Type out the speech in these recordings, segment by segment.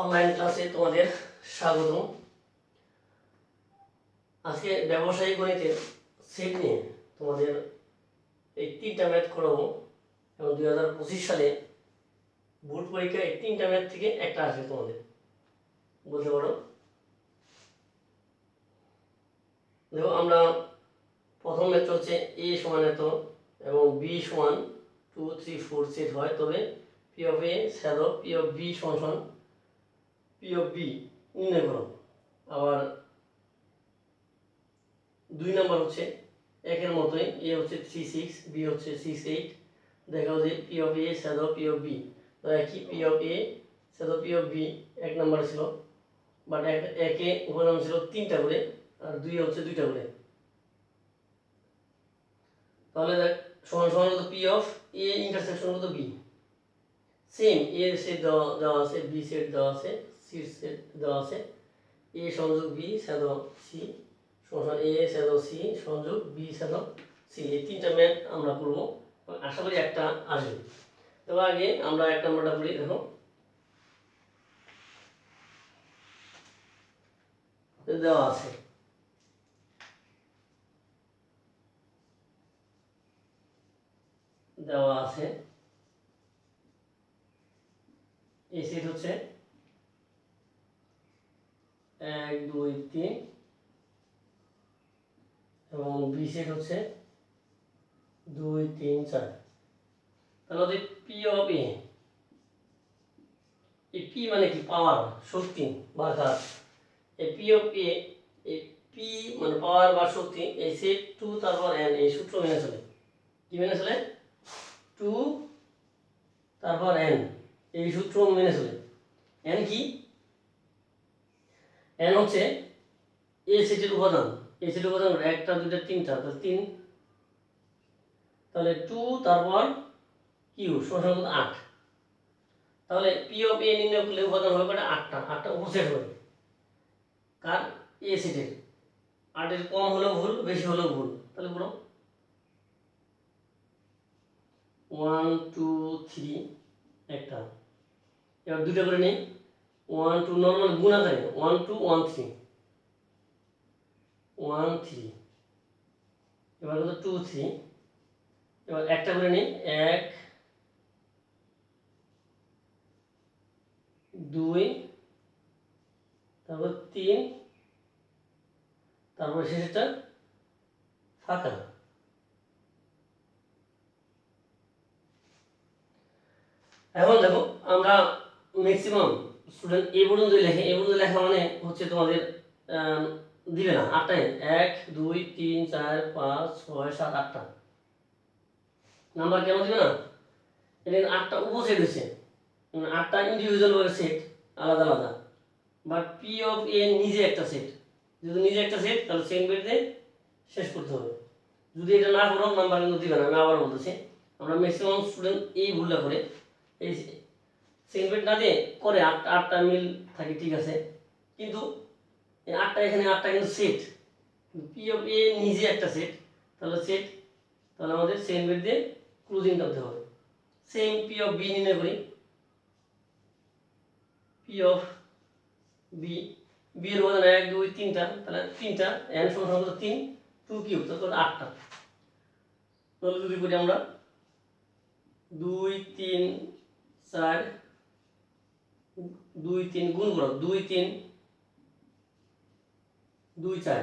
Online ক্লাসে তোমাদের স্বাগত আজকে ব্যবসায়িক গণিতের সেট নিয়ে তোমাদের এই তিনটা ম্যাথ করাবো এবং দুই হাজার পঁচিশ সালে বোর্ড পরীক্ষা এই তিনটা ম্যাথ থেকে একটা আসবে তোমাদের। বলতে পারো? দেখো, আমরা প্রথম ম্যাথ হচ্ছে এ সমান এত এবং বি সমান টু থ্রি ফোর সেট হয়। তবে পি অফ এ স্যালো পি অফ বি সমান সমান পি অফ বি নির্ণয় করো আবার দুই নাম্বার হচ্ছে একের মতোই এ হচ্ছে থ্রি সিক্স বি হচ্ছে সিক্স এইট দেখাও যে পি অফ এ স্যালো পি অফ বি একই পি অফ এ স্যালো পি অফ বি এক নাম্বার ছিল। বাট এক, একে উপাদান ছিল তিনটা করে, আর দুই হচ্ছে দুইটা করে। তাহলে দেখ, সমান সমান কত পি অফ এ ইন্টারসেকশন কত বি সেম এ সেট দেওয়া দেওয়া আছে বি সেট দেওয়া আছে। সেট দেওয়া আছে এ সংযোগ বি সেদ সি সমান এ সেদ সি সংযোগ বি সেদ সি এই তিনটা ম্যাথ আমরা করব। আশা করি একটা আসবে। তো আগে আমরা এক নম্বরটা করি দেখো। দেওয়া আছে। দেওয়া আছে। এই সেট হচ্ছে এক, দুই, তিন। এবং বি সেট হচ্ছে দুই, তিন, চার। তাহলে ওদের পি অফ এ এই পি মানে কি? পাওয়ার শক্তি বা কাজ এই পি অফ এ এই পি মানে পাওয়ার বা শক্তি, এই সেট টু তারপর এন এই সূত্র মেনে চলে। কি মেনে চলে? টু তারপর এন এই সূত্র মেনে চলে। এন কি? এন হচ্ছে এ সেটের উপাদান। এ উপাদান একটা, দুইটা, তিনটা। তাহলে তিন, তাহলে টু তারপর কিউ সমান আট। তাহলে পি অফ এ নির্ণয় করলে উপাদান হবে কটা আটটা। আটটা উপসেট হবে। কার? এ সেটের আটের কম হলেও ভুল, বেশি হলেও ভুল। তাহলে বলো। ওয়ান টু থ্রি একটা। এবার দুটো করে নেই। ওয়ান টু নর্মাল গুণা যায় one two one three one three এবার কত? টু থ্রি এবার একটা করে নিই। এক, দুই, তারপর তিন, তারপর শেষটা ফাঁকা এখন দেখো, আমরা ম্যাক্সিমাম স্টুডেন্ট এই পর্যন্ত লেখে এই পর্যন্ত লেখা মানে হচ্ছে তোমাদের দিবে না আটটায় এক, দুই, তিন, চার, পাঁচ, ছয়, সাত, আটটা। নাম্বার কেন দিবে না? এটা আটটা উপসেট হয়েছে আটটা ইন্ডিভিজুয়াল সেট আলাদা আলাদা। বাট পি অফ এ নিজে একটা সেট যদি নিজে একটা সেট তাহলে সেম বেডে শেষ করতে হবে। যদি এটা না করো নাম্বার কিন্তু দিবে না আমি আবার বলতেছি। আমরা ম্যাক্সিমাম স্টুডেন্ট এই ভুলটা করে, এই সেগমেন্ট না দিয়ে করে আটটা আটটা মিল থাকে, ঠিক আছে? কিন্তু আটটা এখানে, আটটা কিন্তু সেট পি অফ এ নিজে একটা সেট তাহলে সেট তাহলে আমাদের সেগমেন্ট দিয়ে ক্লোজিং করতে হবে। সেম পি অফ বি নির্ণয় করি। পি অফ বি বি এর উপাদান এক, দুই, তিনটা, তাহলে তিনটা এন সমান সমান তিন টু কিউব তাহলে আটটা। তাহলে যদি করি আমরা দুই, তিন, চার দুই তিন, গুণ করো, দুই তিন, দুই চার।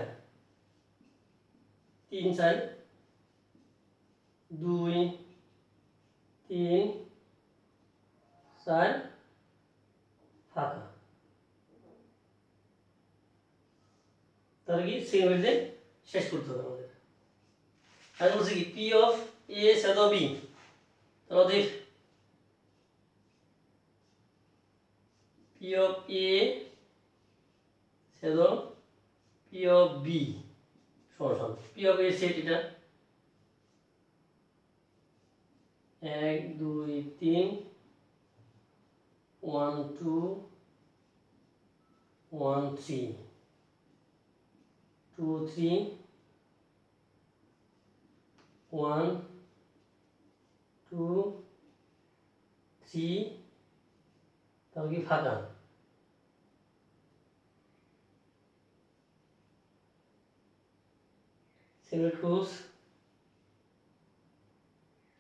তিন চার, দুই তিন, চার, ফাঁকা। তাহলে কি সিগমেন্টে শেষ করতে হবে আমাদের। আর বলছে কি পি অফ এ সাদ বি তাহলে আমাদের পি অফ এ সেদ পি অফ বি সমান পি অফ এ সেট এটা। এক, দুই, তিন one two one three two three one two three তাহলে কি ফাঁকা? Single cross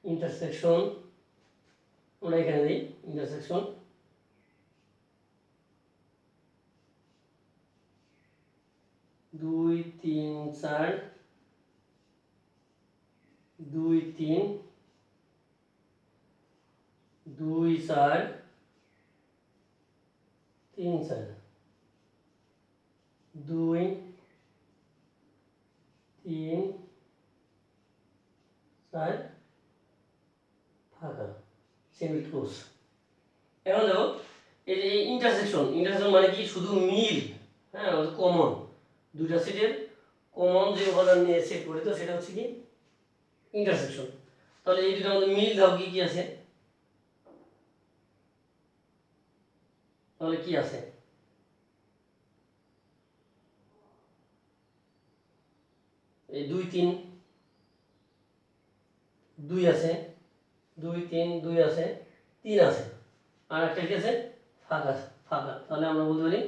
intersection আমরা এখানে দিই ইন্টারসেকশন দুই তিন চার দুই তিন দুই চার তিন চার দুই তিন চার ফাঁকা সেমি ক্লোজ এখন দেখো এই যে ইন্টারসেকশন ইন্টারসেকশন মানে কি? শুধু মিল হ্যাঁ কমন দুইটা সেটের কমন যে উপাদান নিয়ে সেট করি তো, সেটা হচ্ছে কি? ইন্টারসেকশন তাহলে এই দুটো আমাদের মিল দাও, কি কি আছে? তাহলে কি আছে? এই দুই তিন, দুই আছে, দুই তিন, দুই আছে, তিন আছে। আর একটা কি আছে? ফাঁকা ফাঁকা তাহলে আমরা বলতে পারি,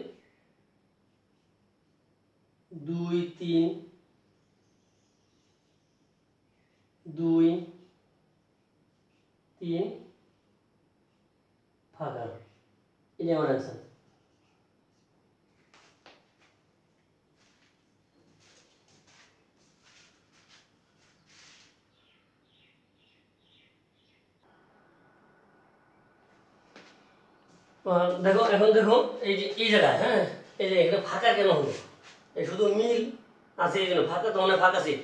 দুই তিন দুই তিন, ফাঁকা এটা আমার অ্যান্সার দেখো, এখন দেখো, এই যে, এই জায়গায় হ্যাঁ? এই যে এখানে ফাঁকা কেন হলো? এই শুধু মিল আছে এখানে ফাঁকা তো মানে ফাঁকা সিট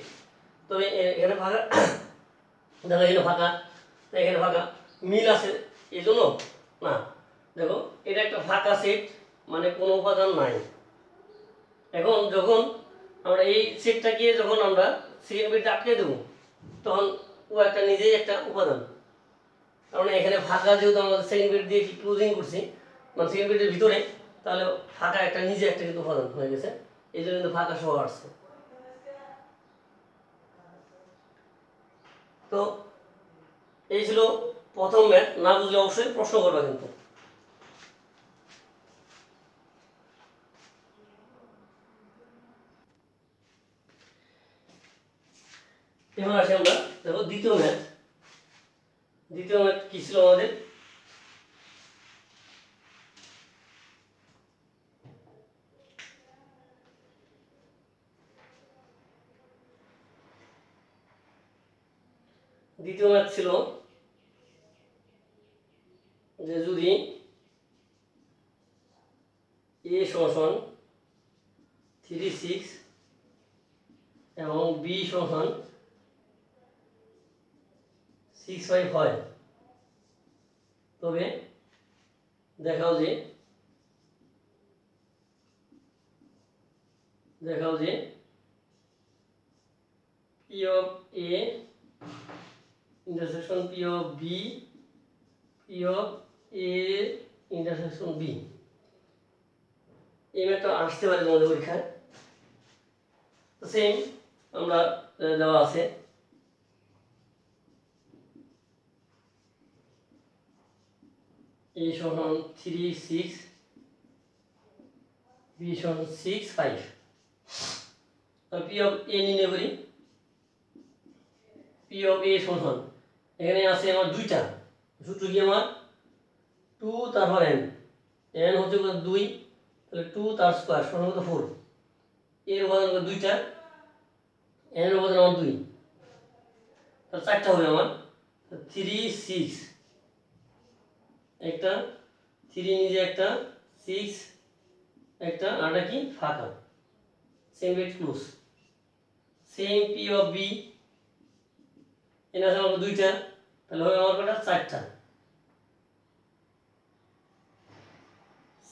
তবে এখানে ফাঁকা, দেখো, এখানে ফাঁকা এখানে ফাঁকা। মিল আছে, এই জন্য? না। দেখো, এটা একটা ফাঁকা সেট মানে কোনো উপাদান নাই। এখন যখন আমরা এই সেটটাকে যখন আমরা সেকেন্ড বিটে আটকে দেবো, তখন ও একটা নিজেই একটা উপাদান। কারণ এখানে ফাঁকা যেহেতু আমাদের সেকেন্ড বিট দিয়ে ক্লোজিং করছি মানে সেকেন্ড বিটের ভিতরে, তাহলে ফাঁকা একটা নিজে একটা কিন্তু উপাদান হয়ে গেছে। এই জন্য কিন্তু ফাঁকা সহ আসছে। তো এই ছিল প্রথম ম্যাথ, না বুঝলে অবশ্যই প্রশ্ন করবে কিন্তু। এবার আসি আমরা, দেখো দ্বিতীয় ম্যাথ। দ্বিতীয় ম্যাথ কি ছিল আমাদের? দ্বিতীয় ম্যাথ ছিল যে যদি এ সমান থ্রি সিক্স এবং বি সমান সিক্স ফাইভ হয় তবে দেখাও যে দেখাও যে P of A intersection P of B P of A intersection B এই ম্যাথটা আসতে পারে তোমাদের পরীক্ষায় তো সেম আমরা দেওয়া আছে। এ সমান থ্রি সিক্স বি সমান six five P of A নির্ণয় করি পি অফ এ সমান। এখানে আছে আমার দুইটা। সূত্র কি আমার? টু তারপর এন এন হচ্ছে দুই। তাহলে টু তার স্কোয়ার সমান কত? ফোর এর উপাদান দুইটা। এন এর উপাদান আমার দুই। তাহলে চারটা হবে আমার। থ্রি সিক্স একটা থ্রি নিজে একটা সিক্স একটা, আটা কি? ফাঁকা। Same bet close same P of B এনে আছে আমার দুইটা। তাহলে হবে আমার কটা? চারটা।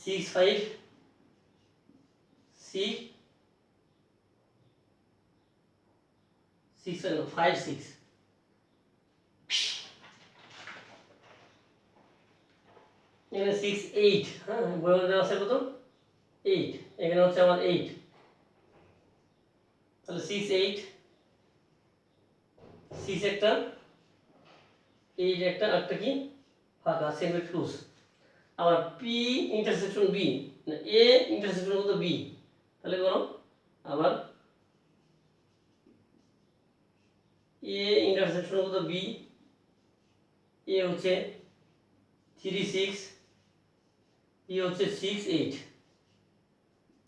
Six five six six five six এখানে সিক্স এইট হ্যাঁ বইয়ের দেওয়া আছে কত? এইট এখানে হচ্ছে আমার এইট তাহলে সিক্স এইট সিক্স একটা এইট একটা একটা কি? ফাঁকা সেম ক্লোজ আবার P intersection B A intersection কত বি তাহলে করো আবার এ ইন্টারসেকশন কত বি এ হচ্ছে থ্রি সিক্স বি হচ্ছে সিক্স এইট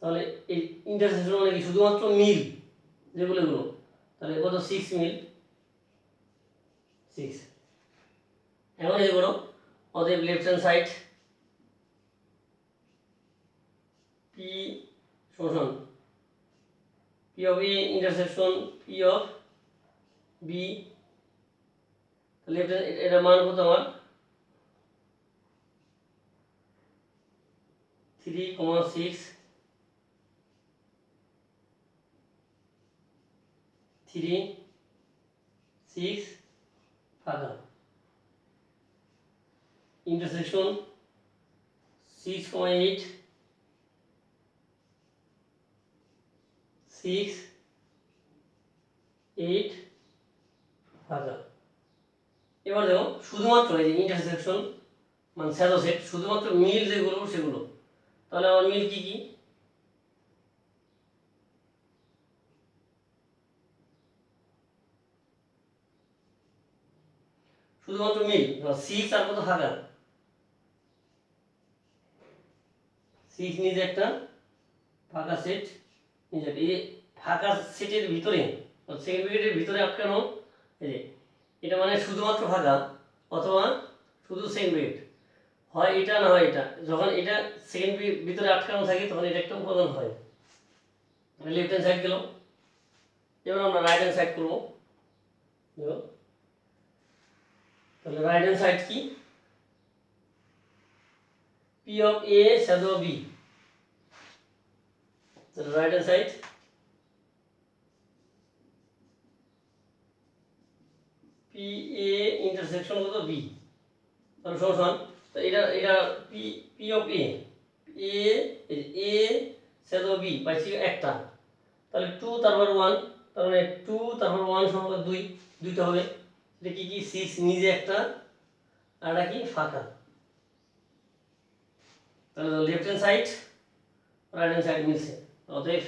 তাহলে এই ইন্টারসেকশন মানে কি? শুধুমাত্র মিল যেগুলো এগুলো তাহলে কত? সিক্স মিল। সিক্স এখন করো অতএব লেফট হ্যান্ড সাইড পি শোষণ P of A intersection P of B left এটা মান কত আমার? Three comma six three six ফাঁকা intersection six comma eight six eight ফাঁকা এবার দেখো, শুধুমাত্র এই যে ইন্টারসেকশন মানে স্যালো সেট শুধুমাত্র মিল যেগুলো, সেগুলো। তাহলে আমার মিল কি কি? শুধুমাত্র মিল সিক্স আর কত ফাঁকা সিক্স নিজে একটা ফাঁকা সেট নিজে এই ফাঁকা সেটের ভিতরে সেকেন্ড ভিতরে আটকানো, এই যে, এটা মানে শুধুমাত্র ফাঁকা, অথবা শুধু সেকেন্ড হয় এটা না হয় এটা। যখন এটা সেকেন্ড ভিতরে আটকানো থাকে, তখন এটা একটা উপাদান হয়। লেফট হ্যান্ড সাইড গেল এবার আমরা রাইট হ্যান্ড সাইড করব। তাহলে রাইট হ্যান্ড সাইড কি? P of A shadow B তাহলে right hand side P A intersection কত? বি তাহলে সমান তো এটা এটা P P of A A A shadow B পাইছি একটা। তাহলে টু তারপর ওয়ান তার মানে টু তারপর ওয়ান সমান দুই, দুইটা হবে। এটা কি কি? সিক্স নিজে একটা, আর কি? ফাঁকা। তাহলে left hand side right hand side মিলছে। অতএব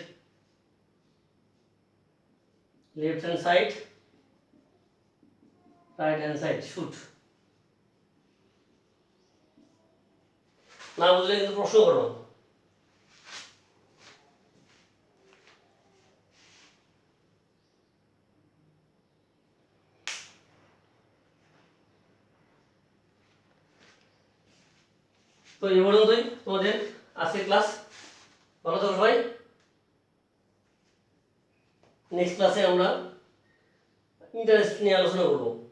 left hand side right hand side shoot না বুঝলে কিন্তু প্রশ্ন করো। তো এই পর্যন্তই তোমাদের আজকের ক্লাস। ভালো থাকো সবাই। নেক্সট ক্লাসে আমরা ইন্টারেস্ট নিয়ে আলোচনা করব।